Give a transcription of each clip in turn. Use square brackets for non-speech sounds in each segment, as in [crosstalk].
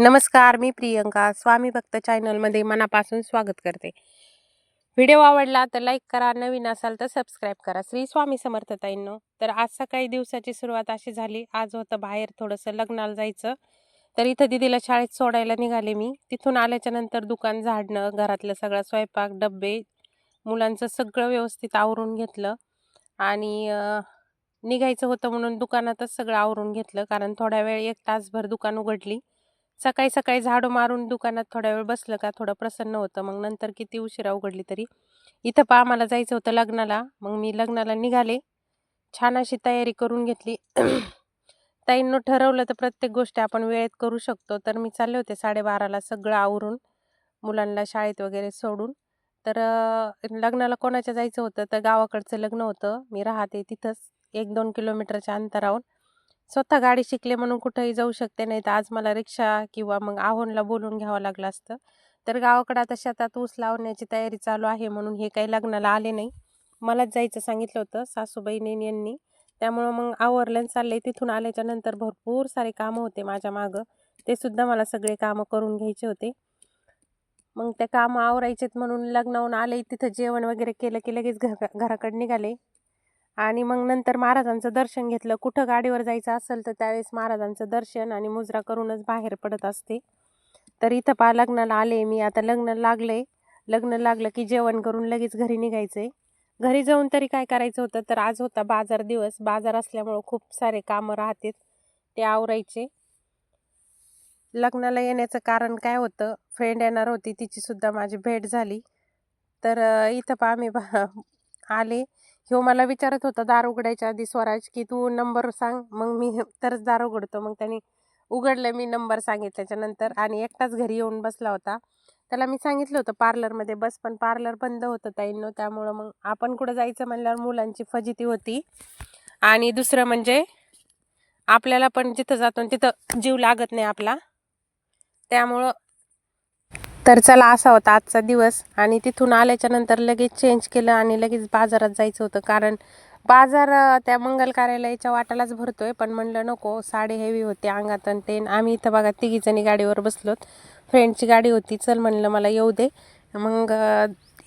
नमस्कार मी प्रियंका. स्वामी भक्त चॅनलमध्ये मनापासून स्वागत करते. व्हिडिओ आवडला तर लाईक करा नवीन असाल तर सबस्क्राईब करा. श्री स्वामी समर्थताईंनो तर आज सकाळी दिवसाची सुरुवात अशी झाली. आज होतं बाहेर थोडंसं लग्नाला जायचं. तर इथं दिदीला शाळेत सोडायला निघाले मी. तिथून आल्याच्यानंतर दुकान झाडणं घरातलं सगळं स्वयंपाक डब्बे मुलांचं सगळं व्यवस्थित आवरून घेतलं. आणि निघायचं होतं म्हणून दुकानातच सगळं आवरून घेतलं. कारण थोड्या वेळ एक तासभर दुकान उघडली. सकाळी सकाळी झाडू मारून दुकानात थोड्या वेळ बसलं का थोडं प्रसन्न होतं. मग नंतर किती उशिरा उघडली तरी. इथं पा मला जायचं होतं लग्नाला. मग मी लग्नाला निघाले. छान अशी तयारी करून घेतली. [clears throat] ताईंनो ठरवलं तर प्रत्येक गोष्ट आपण वेळेत करू शकतो. तर मी चालले होते साडेबाराला सगळं आवरून मुलांना शाळेत वगैरे सोडून. तर लग्नाला कोणाच्या जायचं होतं? तर गावाकडचं लग्न होतं. मी राहते तिथंच एक दोन किलोमीटरच्या अंतरावर. स्वतः गाडी शिकले म्हणून कुठंही जाऊ शकते नाही. तर आज मला रिक्षा किंवा मग आहोनला बोलून घ्यावं लागलं असतं. तर गावाकडं आता शेतात ऊस लावण्याची तयारी चालू आहे म्हणून हे काही लग्नाला आले नाही. मलाच जायचं सांगितलं होतं सासूबाईने यांनी. त्यामुळं मग आवरलं चालले तिथून आल्याच्यानंतर भरपूर सारे कामं होते माझ्या मागं. ते सुद्धा मला सगळे कामं करून घ्यायचे होते. मग ते कामं आवरायचेत म्हणून लग्नाहून आले. तिथं जेवण वगैरे केलं की लगेच घर घराकडे निघाले. आणि मग नंतर महाराजांचं दर्शन घेतलं. कुठं गाडीवर जायचं असेल तर त्यावेळेस महाराजांचं दर्शन आणि मुजरा करूनच बाहेर पडत असते. तर इथं पा लग्नाला आले मी. आता लग्न लागले. लग्न लागलं की जेवण करून लगेच घरी निघायचे घरी जाऊन तरी काय करायचं होतं? तर आज होता बाजार दिवस. बाजार असल्यामुळं खूप सारे कामं राहतात ते आवरायचे. लग्नाला येण्याचं कारण काय होतं? फ्रेंड येणार होती. तिची सुद्धा माझी भेट झाली. तर इथं पहा मी आले. ह्यो मला विचारत होता दार उघडायच्या आधी स्वराज की तू नंबर सांग. मग मी तरच दार उघडतो. मग त्याने उघडलं मी नंबर सांगितल्याच्या नंतर आणि एकटाच घरी येऊन बसला होता. त्याला मी सांगितलं होतं पार्लरमध्ये बस पण पार्लर बंद होतं ताईंनो त्यामुळं मग आपण कुठं जायचं म्हणल्यावर मुलांची फजिती होती आणि दुसरं म्हणजे आपल्याला पण जिथं जातो तिथं जीव लागत नाही आपला. त्यामुळं तर चला असा होता आजचा दिवस. आणि तिथून आल्याच्यानंतर लगेच चेंज केलं आणि लगेच बाजारात जायचं होतं. कारण बाजार त्या मंगल कार्यालयाच्या वाटालाच भरतोय. पण म्हणलं नको साडी हेवी होते अंगात आणि ते. आम्ही इथं बघा तिघीजणी गाडीवर बसलोत. फ्रेंडची गाडी होती. चल म्हणलं मला येऊ दे. मग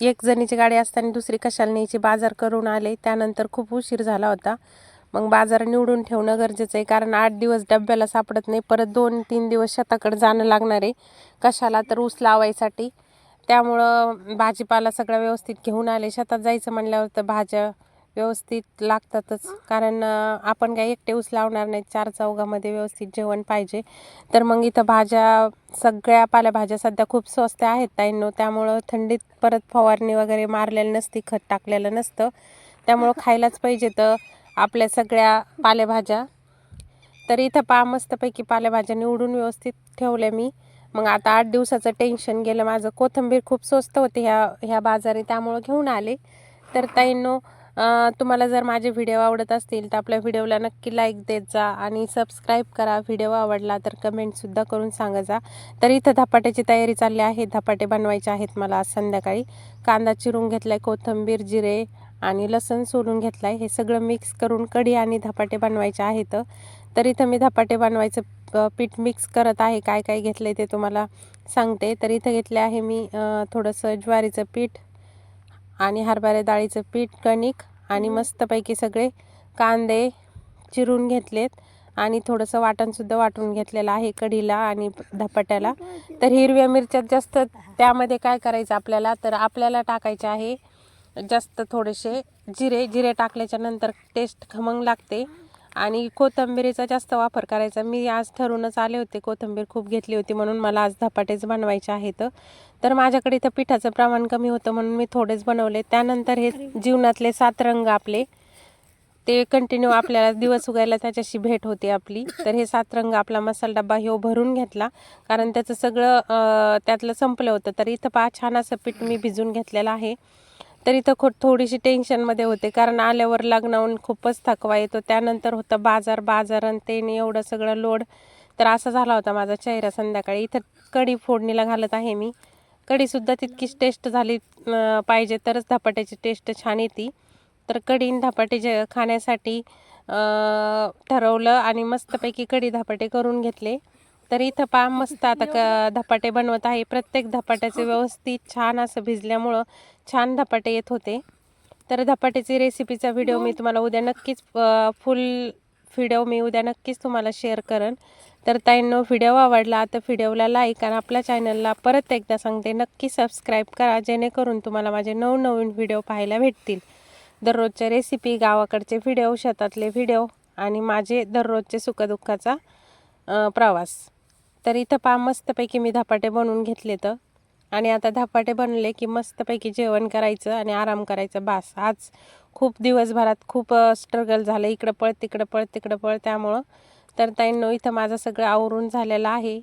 एक जणीची गाडी असताना दुसरी कशाला न्यायची? बाजार करून आले. त्यानंतर खूप उशीर झाला होता. मग बाजार निवडून ठेवणं गरजेचं आहे. कारण आठ दिवस डब्याला सापडत नाही. परत दोन तीन दिवस शेताकडे जाणं लागणार आहे. कशाला तर ऊस लावायसाठी. त्यामुळं भाजीपाला सगळं व्यवस्थित घेऊन आले. शेतात जायचं म्हणल्यावर तर भाज्या व्यवस्थित लागतातच. कारण आपण काय एकटे ऊस लावणार नाही. चार चौघामध्ये व्यवस्थित जेवण पाहिजे. तर मग इथं भाज्या सगळ्या पालेभाज्या सध्या खूप स्वस्त आहेत ताईंनो. त्यामुळं थंडीत परत फवारणी वगैरे मारलेलं नसती खत टाकलेलं नसतं. त्यामुळं खायलाच पाहिजे. तर आपल्या सगळ्या पालेभाज्या. तर इथं पा मस्तपैकी पालेभाज्या निवडून व्यवस्थित ठेवल्या मी. मग आता आठ दिवसाचं टेन्शन गेलं. माझं कोथिंबीर खूप स्वस्त होते ह्या ह्या बाजारी त्यामुळं घेऊन आले. तर ताईंनो तुम्हाला जर माझे व्हिडिओ आवडत असतील तर आपल्या व्हिडिओला नक्की लाईक देत जा आणि सबस्क्राईब करा. व्हिडिओ आवडला तर कमेंटसुद्धा करून सांगा जा. तर इथं धपाट्याची तयारी चालली आहे. धपाटे बनवायचे आहेत मला आज संध्याकाळी. कांदा चिरून घेतलाय कोथिंबीर जिरे आणि लसण सोलून घेतलाय. हे सगळं मिक्स करून कढी आणि धपाटे बनवायचे आहेत. तर इथं मी धपाटे बनवायचं पीठ मिक्स करत आहे. काय काय घेतलं आहे ते तुम्हाला सांगते. तर इथं घेतले आहे मी थोडंसं ज्वारीचं पीठ आणि हरभरा डाळीचं पीठ कणिक आणि मस्तपैकी सगळे कांदे चिरून घेतलेत. आणि थोडंसं वाटणसुद्धा वाटून घेतलेलं आहे कढीला आणि धपाट्याला. तर हिरव्या मिरच्यात जास्त त्यामध्ये काय करायचं आपल्याला? तर आपल्याला टाकायचे आहे जास्त थोडेसे जिरे जिरे टाकल्याच्या नंतर टेस्ट खमंग लागते. आणि कोथिंबिरीचा जास्त वापर करायचा. मी आज ठरूनच आले होते कोथिंबीर खूप घेतली होती म्हणून मला आज धपाटेच बनवायचे आहेत. तर माझ्याकडे इथं पिठाचं प्रमाण कमी होतं म्हणून मी थोडेच बनवले. त्यानंतर हे जीवनातले सात रंग आपले ते कंटिन्यू आपल्याला दिवस उगायला त्याच्याशी भेट होते आपली. तर हे सात रंग आपला मसाला डब्बा हे भरून घेतला. कारण त्याचं सगळं त्यातलं संपलं होतं. तर इथं पहा छान असं पीठ मी भिजून घेतलेलं आहे. तर इथं खो थोडीशी टेन्शनमध्ये होते. कारण आल्यावर लग्नाहून खूपच थकवा येतो. त्यानंतर होतं बाजार बाजार आणि ते एवढं सगळं लोड. तर असा झाला होता माझा चेहरा संध्याकाळी. इथं कढी फोडणीला घालत आहे मी. कढीसुद्धा तितकीच टेस्ट झाली पाहिजे तरच धपाट्याची टेस्ट छान येते. तर कढी आणि धपाटे जे खाण्यासाठी ठरवलं आणि मस्तपैकी कढी धपाटे करून घेतले. तर इथं पा मस्त आता क धपाटे बनवत आहे. प्रत्येक धपाट्याचे व्यवस्थित छान असं भिजल्यामुळं छान धपाटे येत होते. तर धपाट्याची रेसिपीचा व्हिडिओ मी तुम्हाला उद्या नक्कीच फुल व्हिडिओ मी उद्या नक्कीच तुम्हाला शेअर करेन. तर ताईंनो व्हिडिओ आवडला तर व्हिडिओला लाईक आणि आपल्या चॅनलला परत एकदा सांगते नक्की सबस्क्राईब करा जेणेकरून तुम्हाला माझे नवनवीन व्हिडिओ पाहायला भेटतील. दररोजच्या रेसिपी गावाकडचे व्हिडिओ शेतातले व्हिडिओ आणि माझे दररोजचे सुखदुःखाचा प्रवास. तर इथं पा मस्तपैकी मी धपाटे बनवून घेतले तर. आणि आता धपाटे बनले की मस्तपैकी जेवण करायचं आणि आराम करायचं. बास आज खूप दिवसभरात खूप स्ट्रगल झालं. इकडं पळ तिकडं पळ तिकडं पळ त्यामुळं. तर ताईंनो इथं माझं सगळं आवरून झालेलं आहे.